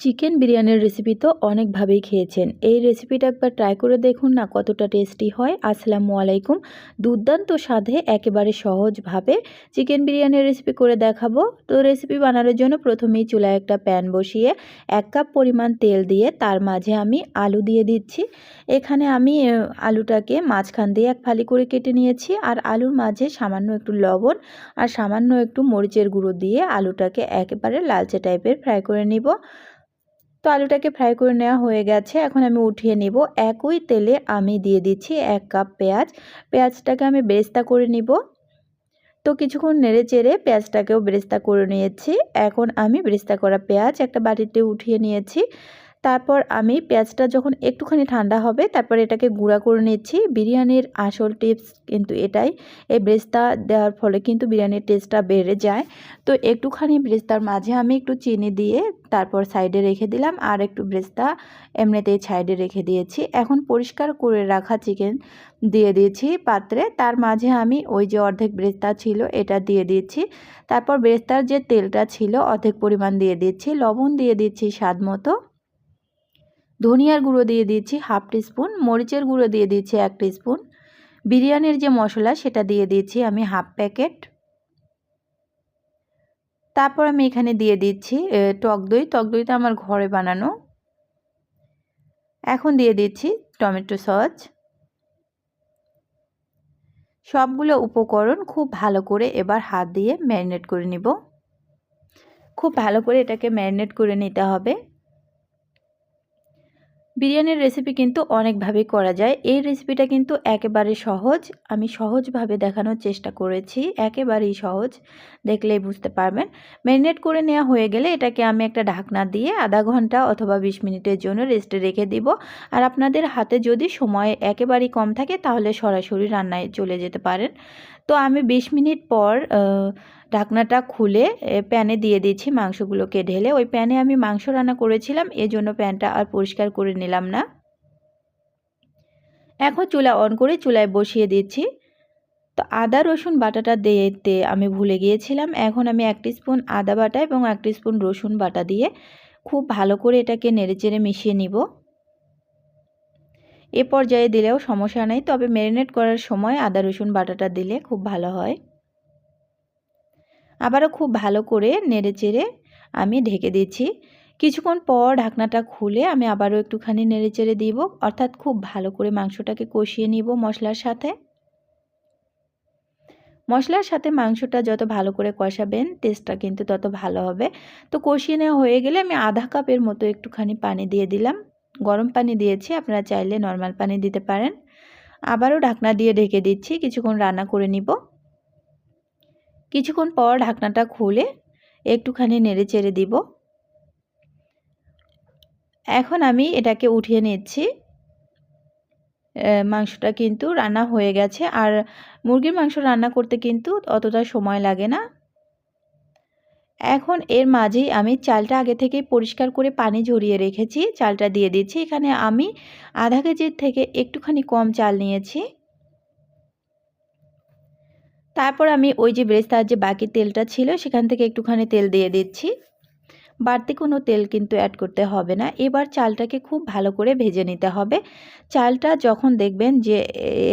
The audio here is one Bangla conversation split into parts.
চিকেন বিরিয়ানির রেসিপি তো অনেকভাবেই খেয়েছেন। এই রেসিপিটা একবার ট্রাই করে দেখুন না কতটা টেস্টি হয়। আসসালামু আলাইকুম। দুর্দান্ত স্বাদে একেবারে সহজভাবে চিকেন বিরিয়ানির রেসিপি করে দেখাবো। তো রেসিপি বানানোর জন্য প্রথমেই চুলায় একটা প্যান বসিয়ে এক কাপ পরিমাণ তেল দিয়ে তার মাঝে আমি আলু দিয়ে দিচ্ছি। এখানে আমি আলুটাকে মাঝখান দিয়ে এক ফালি করে কেটে নিয়েছি আর আলুর মাঝে সামান্য একটু লবণ আর সামান্য একটু মরিচের গুঁড়ো দিয়ে আলুটাকে একেবারে লালচে টাইপের ফ্রাই করে নিব। তো আলুটাকে ফ্রাই করে নেওয়া হয়ে গেছে। এখন আমি উঠিয়ে নিব একই তেলে আমি দিয়ে দিচ্ছি এক কাপ পেঁয়াজ। পেঁয়াজটাকে আমি বেরেস্তা করে নিব। তো কিছুক্ষণ নেড়ে চেড়ে পেঁয়াজটাকেও বেরেস্তা করে নিয়েছি। এখন আমি বেরেস্তা করা পেঁয়াজ একটা বাটিতে উঠিয়ে নিয়েছি। তারপর আমি পেঁয়াজটা যখন একটুখানি ঠান্ডা হবে, তারপর এটাকে গুঁড়া করে নিচ্ছি। বিরিয়ানির আসল টিপস কিন্তু এটাই। এই ব্রেস্তা দেওয়ার ফলে কিন্তু বিরিয়ানির টেস্টটা বেড়ে যায়। তো একটুখানি ব্রেস্তার মাঝে আমি একটু চিনি দিয়ে তারপর সাইডে রেখে দিলাম। আর একটু ব্রেস্তা এমনিতেই সাইডে রেখে দিয়েছি। এখন পরিষ্কার করে রাখা চিকেন দিয়ে দিয়েছি পাত্রে। তার মাঝে আমি ওই যে অর্ধেক ব্রেস্তা ছিল, এটা দিয়ে দিচ্ছি তারপর ব্রেস্তার যে তেলটা ছিল, অর্ধেক পরিমাণ দিয়ে দিচ্ছি লবণ দিয়ে দিচ্ছি স্বাদ মতো। ধনিয়ার গুঁড়ো দিয়ে দিয়েছি হাফ টিস্পুন, মরিচের গুঁড়ো দিয়ে দিয়েছি এক টিস্পুন। বিরিয়ানির যে মশলা, সেটা দিয়ে দিয়েছি আমি হাফ প্যাকেট। তারপর আমি এখানে দিয়ে দিচ্ছি টক দই। টক দইটা আমার ঘরে বানানো। এখন দিয়ে দিচ্ছি টমেটো সস। সবগুলো উপকরণ খুব ভালো করে এবার হাত দিয়ে ম্যারিনেট করে নিব। খুব ভালো করে এটাকে ম্যারিনেট করে নিতে হবে। বিরিয়ানির রেসিপি কিন্তু অনেকভাবেই করা যায়। এই রেসিপিটা কিন্তু একেবারে সহজ। আমি সহজভাবে দেখানোর চেষ্টা করেছি। একেবারেই সহজ। দেখলেই বুঝতে পারবেন। ম্যারিনেট করে নেওয়া হয়ে গেলে এটাকে আমি একটা ঢাকনা দিয়ে আধা ঘণ্টা অথবা ২০ মিনিটের জন্য রেস্টে রেখে দিব। আর আপনাদের হাতে যদি সময় একেবারেই কম থাকে তাহলে সরাসরি রান্নায় চলে যেতে পারেন। তো আমি ২০ মিনিট পর ঢাকনাটা খুলে প্যানে দিয়ে দিচ্ছি মাংসগুলোকে ঢেলে। ওই প্যানে আমি মাংস রান্না করেছিলাম এজন্য প্যানটা আর পরিষ্কার করে নিলাম না। এখন চুলা অন করে চুলায় বসিয়ে দিচ্ছি। তো আদা, রসুন বাটাটা দিতে আমি ভুলে গিয়েছিলাম। এখন আমি এক স্পুন আদা বাটা এবং এক স্পুন রসুন বাটা দিয়ে খুব ভালো করে এটাকে নেড়েচেড়ে মিশিয়ে নিব। এ পর্যায়ে দিলেও সমস্যা নেই, তবে ম্যারিনেট করার সময় আদা, রসুন বাটাটা দিলে খুব ভালো হয়। আবারও খুব ভালো করে নেড়ে চেড়ে আমি ঢেকে দিচ্ছি। কিছুক্ষণ পর ঢাকনাটা খুলে আমি আবারও একটুখানি নেড়ে চেড়ে দিব, অর্থাৎ খুব ভালো করে মাংসটাকে কষিয়ে নিব মশলার সাথে। মশলার সাথে মাংসটা যত ভালো করে কষাবেন টেস্টটা কিন্তু তত ভালো হবে। তো কষিয়ে নেওয়া হয়ে গেলে আমি আধা কাপের মতো একটুখানি পানি দিয়ে দিলাম। গরম পানি দিয়েছি, আপনারা চাইলে নর্মাল পানি দিতে পারেন। আবারও ঢাকনা দিয়ে ঢেকে দিচ্ছি, কিছুক্ষণ রান্না করে নিব। কিছুক্ষণ পর ঢাকনাটা খুলে একটুখানি নেড়ে চেড়ে দিব। এখন আমি এটাকে উঠিয়ে নিচ্ছি। মাংসটা কিন্তু রান্না হয়ে গেছে, আর মুরগির মাংস রান্না করতে কিন্তু অতটা সময় লাগে না। এখন এর মাঝেই আমি চালটা আগে থেকেই পরিষ্কার করে পানি ঝরিয়ে রেখেছি। চালটা দিয়ে দিচ্ছি। এখানে আমি আধা কেজির থেকে একটুখানি কম চাল নিয়েছি। তারপর আমি ওই যে ব্রেস্তার যে বাকি তেলটা ছিল, সেখান থেকে একটুখানি তেল দিয়ে দিচ্ছি। বাড়তি কোনো তেল কিন্তু অ্যাড করতে হবে না। এবার চালটাকে খুব ভালো করে ভেজে নিতে হবে। চালটা যখন দেখবেন যে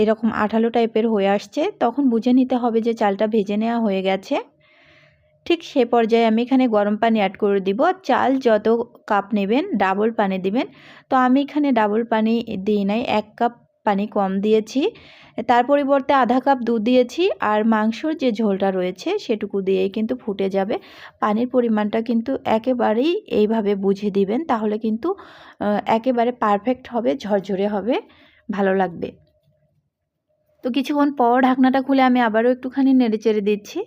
এরকম আঠালো টাইপের হয়ে আসছে, তখন বুঝে নিতে হবে যে চালটা ভেজে নেওয়া হয়ে গেছে। ঠিক সে পর্যায়ে আমি এখানে গরম পানি অ্যাড করে দিব। চাল যত কাপ নেবেন ডাবল পানি দিবেন। তো আমি এখানে ডাবল পানি দিই নাই, এক কাপ পানি কম দিয়েছি। তার পরিবর্তে আধা কাপ দুধ দিয়েছি আর মাংসর যে ঝোলটা রয়েছে সেটুকু দিয়েই কিন্তু ফুটে যাবে। পানির পরিমাণটা কিন্তু একেবারেই এইভাবে বুঝে দিবেন, তাহলে কিন্তু একেবারে পারফেক্ট হবে, ঝরঝরে হবে, ভালো লাগবে। তো কিছুক্ষণ পর ঢাকনাটা খুলে আমি আবারও একটুখানি নেড়ে চেড়ে দিচ্ছি।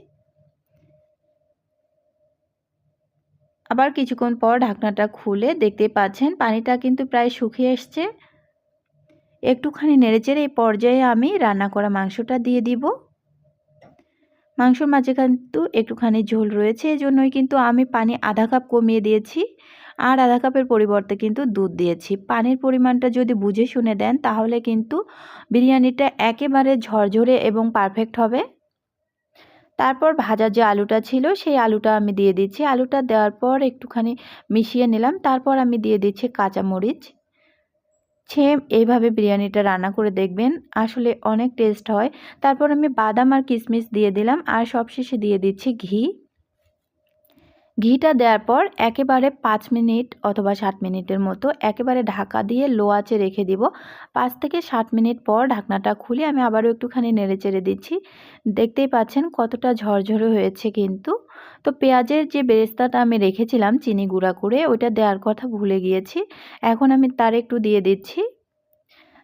আবার কিছুক্ষণ পর ঢাকনাটা খুলে দেখতে পাচ্ছেন পানিটা কিন্তু প্রায় শুকিয়ে এসছে। একটুখানি নেড়েচেড়ে এই পর্যায়ে আমি রান্না করা মাংসটা দিয়ে দিব। মাংসর মাঝে কিন্তু একটুখানি ঝোল রয়েছে, এজন্যই কিন্তু আমি পানি আধা কাপ কমিয়ে দিয়েছি। আর আধা কাপের পরিবর্তে কিন্তু দুধ দিয়েছি। পানির পরিমাণটা যদি বুঝে শুনে দেন, তাহলে কিন্তু বিরিয়ানিটা একেবারে ঝরঝরে এবং পারফেক্ট হবে। তারপর ভাজা যে আলুটা ছিল, সেই আলুটা আমি দিয়ে দিচ্ছি। আলুটা দেওয়ার পর একটুখানি মিশিয়ে নিলাম। তারপর আমি দিয়ে দিচ্ছি কাঁচামরিচ। সেম এইভাবে বিরিয়ানিটা রান্না করে দেখবেন, আসলে অনেক টেস্ট হয়। তারপর আমি বাদাম আর কিশমিশ দিয়ে দিলাম। আর সবশেষে দিয়ে দিচ্ছি ঘি। ঘিটা দেওয়ার পর একেবারে পাঁচ মিনিট অথবা ষাট মিনিটের মতো একেবারে ঢাকা দিয়ে লো আঁচে রেখে দিব। পাঁচ থেকে ষাট মিনিট পর ঢাকনাটা খুলে আমি আবারও একটুখানি নেড়ে চেড়ে দিচ্ছি। দেখতেই পাচ্ছেন কতটা ঝরঝরে হয়েছে কিন্তু। তো পেঁয়াজের যে বেরেস্তাটা আমি রেখেছিলাম চিনি গুঁড়া করে ওইটা দেওয়ার কথা ভুলে গিয়েছি। এখন আমি তার একটু দিয়ে দিচ্ছি।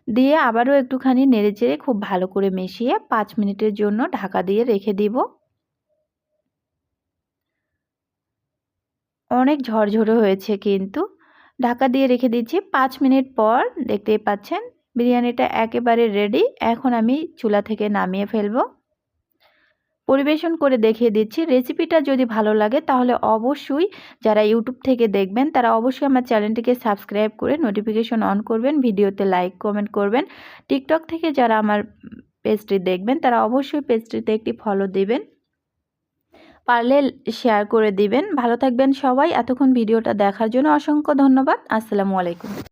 দিয়ে আবারও একটুখানি নেড়ে চেড়ে খুব ভালো করে মিশিয়ে পাঁচ মিনিটের জন্য ঢাকা দিয়ে রেখে দিব। অনেক ঝরঝরে হয়েছে কিন্তু। ঢাকা দিয়ে রেখে দিচ্ছি পাঁচ মিনিট পর, দেখতেই পাচ্ছেন? বিরিয়ানিটা একেবারে রেডি এখন আমি চুলা থেকে নামিয়ে ফেলব। পরিবেশন করে দেখিয়ে দিচ্ছি। রেসিপিটা যদি ভালো লাগে তাহলে অবশ্যই যারা ইউটিউব থেকে দেখবেন, তারা অবশ্যই আমার চ্যানেলটিকে সাবস্ক্রাইব করে নোটিফিকেশন অন করবেন, ভিডিওতে লাইক কমেন্ট করবেন। টিকটক থেকে যারা আমার পেজটি দেখবেন, তারা অবশ্যই পেজটিতে একটি ফলো দিবেন। পারলে শেয়ার করে দিবেন। ভালো থাকবেন সবাই। এতক্ষণ ভিডিওটা দেখার জন্য অসংখ্য ধন্যবাদ। আসসালামু আলাইকুম।